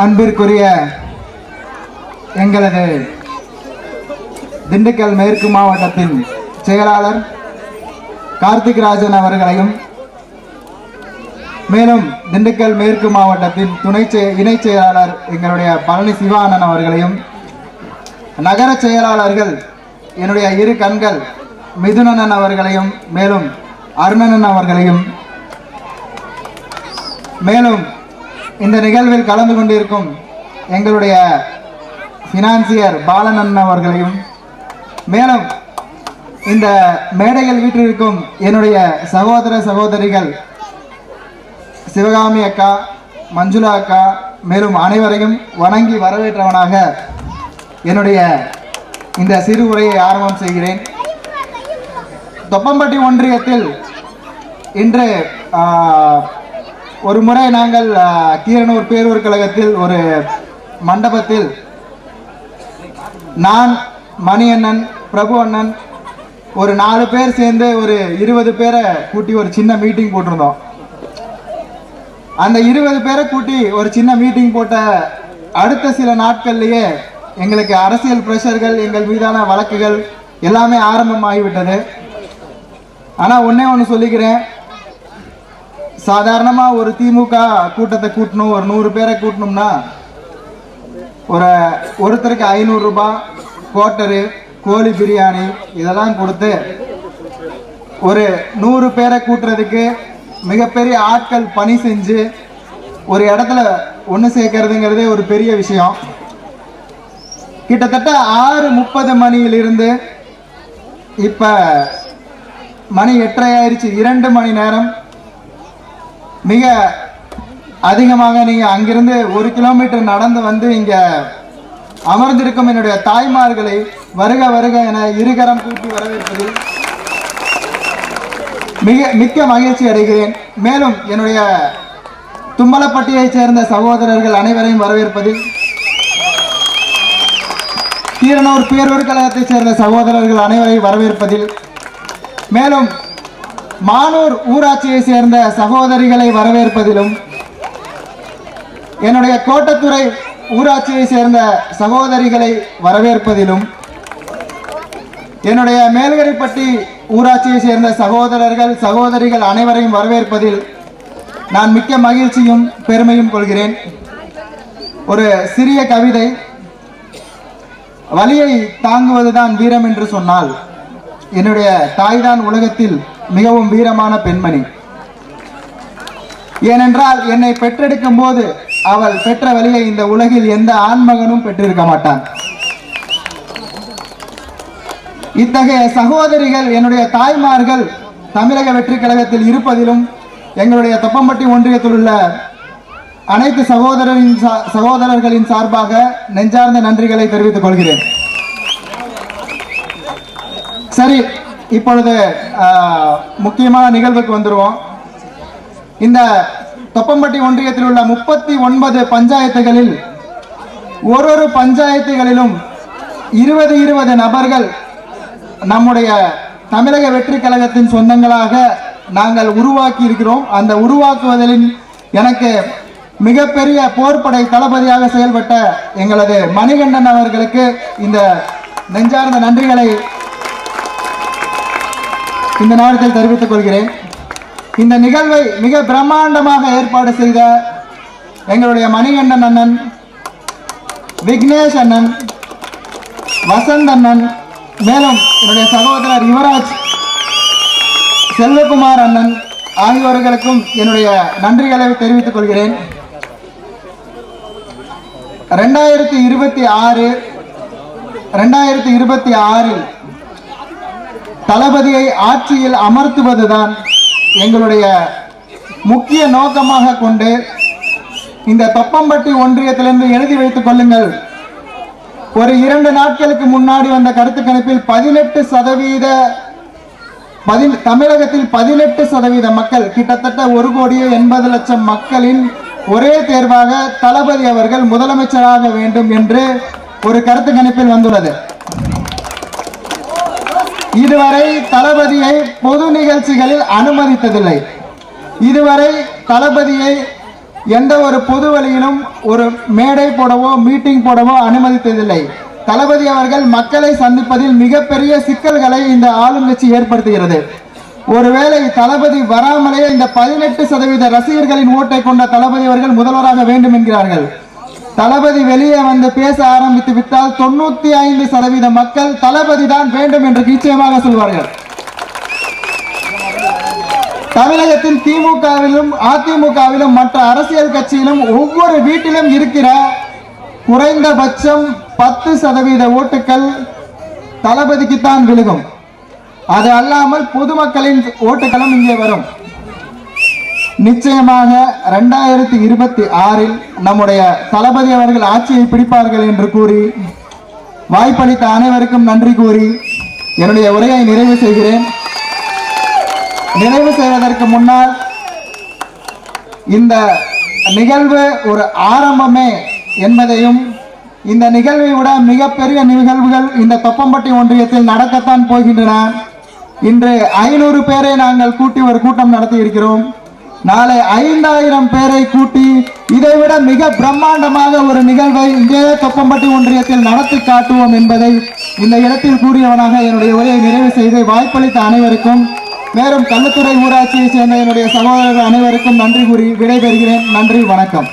அன்பிற்குரிய எங்களது திண்டுக்கல் மேற்கு மாவட்டத்தின் செயலாளர் கார்த்திக் ராஜன் அவர்களையும் மேலும் திண்டுக்கல் மேற்கு மாவட்டத்தின் துணை செய- இணைச் செயலாளர் எங்களுடைய பழனி சிவானன் அவர்களையும் நகர செயலாளர்கள் என்னுடைய இரு கண்கள் மிதுனன் அவர்களையும் மேலும் அருணனன் அவர்களையும் மேலும் இந்த நிகழ்வில் கலந்து கொண்டிருக்கும் எங்களுடைய ஃபினான்சியர் பாலனன் அவர்களையும் மேலும் இந்த மேடையில் வீற்றிருக்கும் என்னுடைய சகோதர சகோதரிகள் சிவகாமி அக்கா மஞ்சுளா அக்கா மேலும் அனைவரையும் வணங்கி வரவேற்றவனாக என்னுடைய இந்த சிறு உரையை ஆரம்பம் செய்கிறேன். தொப்பம்பட்டி ஒன்றியத்தில் இன்று ஒரு முறை நாங்கள் கீரனூர் பேரூர் கழகத்தில் ஒரு மண்டபத்தில் நான் மணியண்ணன் பிரபு அண்ணன் ஒரு நாலு பேர் சேர்ந்து ஒரு இருபது பேரை கூட்டி ஒரு சின்ன மீட்டிங் போட்டிருந்தோம். அந்த இருபது பேரை கூட்டி ஒரு சின்ன மீட்டிங் போட்ட அடுத்த சில நாட்கள்லேயே எங்களுக்கு அரசியல் பிரஷர்கள் எங்கள் மீதான வழக்குகள் எல்லாமே ஆரம்பமாகிவிட்டது. ஆனால் ஒன்றே ஒன்று சொல்லிக்கிறேன். சாதாரணமாக ஒரு திமுக கூட்டத்தை கூட்டணும் ஒரு நூறு பேரை கூட்டணும்னா ஒரு ஒருத்தருக்கு ஐநூறுரூபா கோட்டரு கோழி பிரியாணி இதெல்லாம் கொடுத்து ஒரு நூறு பேரை கூட்டுறதுக்கு மிகப்பெரிய ஆட்கள் பணி செஞ்சு ஒரு இடத்துல ஒன்று சேர்க்கறதுங்கிறதே ஒரு பெரிய விஷயம். கிட்டத்தட்ட ஆறு முப்பது மணியிலிருந்து இப்போ மணி எட்டரை ஆயிடுச்சு இரண்டு மணி நேரம் மிக அதிகமாக நீங்கள் அங்கிருந்து ஒரு கிலோமீட்டர் நடந்து வந்து இங்கே அமர்ந்திருக்கும் என்னுடைய தாய்மார்களை வருக வருக என இருகரம் கூட்டி வரவேற்பதில் மிக மிக்க மகிழ்ச்சி அடைகிறேன். மேலும் என்னுடைய தும்மலப்பட்டியைச் சேர்ந்த சகோதரர்கள் அனைவரையும் வரவேற்பதில் கீரனூர் பேரூர் கழகத்தைச் சேர்ந்த சகோதரர்கள் அனைவரையும் வரவேற்பதில் மேலும் மானூர் ஊராட்சியை சேர்ந்த சகோதரிகளை வரவேற்பதிலும் என்னுடைய கோட்டத்துறை ஊராட்சியை சேர்ந்த சகோதரிகளை வரவேற்பதிலும் என்னுடைய மேல்கரைப்பட்டி ஊராட்சியை சேர்ந்த சகோதரர்கள் சகோதரிகள் அனைவரையும் வரவேற்பதில் நான் மிக்க மகிழ்ச்சியும் பெருமையும் கொள்கிறேன். ஒரு சிறிய கவிதை வலியை தாங்குவதுதான் வீரம் என்று சொன்னால் என்னுடைய தாய்தான் உலகத்தில் மிகவும் வீரமான பெண்மணி. ஏனென்றால் என்னை பெற்றெடுக்கும் போது அவள் பெற்ற வழியை இந்த உலகில் எந்த ஆண்மகனும் பெற்றிருக்க மாட்டான். இத்தகைய சகோதரிகள் என்னுடைய தாய்மார்கள் தமிழக வெற்றி கழகத்தில் இருப்பதிலும் எங்களுடைய தொப்பம்பட்டி ஒன்றியத்தில் உள்ள அனைத்து சகோதரரின் சகோதரர்களின் சார்பாக நெஞ்சார்ந்த நன்றிகளை தெரிவித்துக் கொள்கிறேன். சரி இப்பொழுது முக்கியமான நிகழ்வுக்கு வந்துடுவோம் இந்த தொப்பம்பட்டி ஒன்றியத்தில் உள்ள முப்பத்தி ஒன்பது பஞ்சாயத்துகளில் ஒரு ஒரு பஞ்சாயத்துகளிலும் இருபது இருபது நபர்கள் நம்முடைய தமிழக வெற்றி கழகத்தின் சொந்தங்களாக நாங்கள் உருவாக்கி இருக்கிறோம் அந்த உருவாக்குவதில் எனக்கு மிகப்பெரிய போர்ப்படை தளபதியாக செயல்பட்ட எங்களது மணிகண்டன் அவர்களுக்கு இந்த நெஞ்சார்ந்த நன்றிகளை இந்த நேரத்தில் தெரிவித்துக் கொள்கிறேன். இந்த நிகழ்வை மிக பிரம்மாண்டமாக ஏற்பாடு செய்த எங்களுடைய மணிகண்டன் அண்ணன் விக்னேஷ் அண்ணன் வசந்த் அண்ணன் மேலும் என்னுடைய சகோதரர் யுவராஜ் செல்வகுமார் அண்ணன் ஆகியோர்களுக்கும் என்னுடைய நன்றிகளை தெரிவித்துக் கொள்கிறேன். ரெண்டாயிரத்தி இருபத்தி ஆறு ரெண்டாயிரத்தி இருபத்தி ஆறில் தளபதியை ஆட்சியில் அமர்த்துவதுதான் எங்களுடைய முக்கிய நோக்கமாக கொண்டு இந்த தொப்பம்பட்டி ஒன்றியத்திலிருந்து எழுதி வைத்துக் கொள்ளுங்கள். ஒரு இரண்டு நாட்களுக்கு முன்னாடி வந்த கருத்து கணிப்பில் பதினெட்டு சதவீத பதில் தமிழகத்தில் பதினெட்டு சதவீத மக்கள் கிட்டத்தட்ட ஒரு கோடியே எண்பது லட்சம் மக்களின் ஒரே தேர்வாக தளபதி அவர்கள் முதலமைச்சராக வேண்டும் என்று ஒரு கருத்து கணிப்பில் வந்துள்ளது. இதுவரை தளபதியை பொது நிகழ்ச்சிகளில் அனுமதித்ததில்லை. இதுவரை தளபதியை எந்த ஒரு பொது வழியிலும் ஒரு மேடை போடவோ மீட்டிங் போடவோ அனுமதித்ததில்லை. தளபதி அவர்கள் மக்களை சந்திப்பதில் மிகப்பெரிய சிக்கல்களை இந்த ஆளுங்கட்சி ஏற்படுத்துகிறது. ஒருவேளை தளபதி வராமலே இந்த பதினெட்டு சதவீத ரசிகர்களின் ஓட்டை கொண்ட தளபதி அவர்கள் முதல்வராக வேண்டும் என்கிறார்கள். தளபதி வெளியே வந்து பேச ஆரம்பித்து விட்டால் தொண்ணூத்தி ஐந்து சதவீத மக்கள் தளபதி தான் வேண்டும் என்று நிச்சயமாக சொல்வார்கள். தமிழகத்தின் திமுகவிலும் அதிமுகவிலும் மற்ற அரசியல் கட்சியிலும் ஒவ்வொரு வீட்டிலும் இருக்கிற குறைந்தபட்சம் பத்து சதவீத ஓட்டுகள் தளபதிக்குத்தான் விழுகும். அது அல்லாமல் பொதுமக்களின் ஓட்டுகளும் இங்கே வரும். நிச்சயமாக ரெண்டாயிரத்தி இருபத்தி ஆறில் நம்முடைய தளபதி அவர்கள் ஆட்சியை பிடிப்பார்கள் என்று கூறி வாய்ப்பளித்த அனைவருக்கும் நன்றி கூறி என்னுடைய உரையை நிறைவு செய்கிறேன். நிறைவு செய்வதற்கு முன்னால் இந்த நிகழ்வு ஒரு ஆரம்பமே என்பதையும் இந்த நிகழ்வை விட மிகப்பெரிய நிகழ்வுகள் இந்த தொப்பம்பட்டி ஒன்றியத்தில் நடக்கத்தான் போகின்றன. இன்று ஐநூறு பேரை நாங்கள் கூட்டி ஒரு கூட்டம் நடத்தி இருக்கிறோம். நாளை ஐந்தாயிரம் பேரை கூட்டி இதைவிட மிக பிரம்மாண்டமாக ஒரு நிகழ்வை இங்கே தொப்பம்பட்டி ஒன்றியத்தில் நடத்தி காட்டுவோம் என்பதை இந்த இடத்தில் கூறியவனாக என்னுடைய உரையை நிறைவு செய்து வாய்ப்பளித்த அனைவருக்கும் மேலும் கள்ளுத்துறை ஊராட்சியைச் சேர்ந்த என்னுடைய சகோதரர்கள் அனைவருக்கும் நன்றி கூறி விடைபெறுகிறேன். நன்றி வணக்கம்.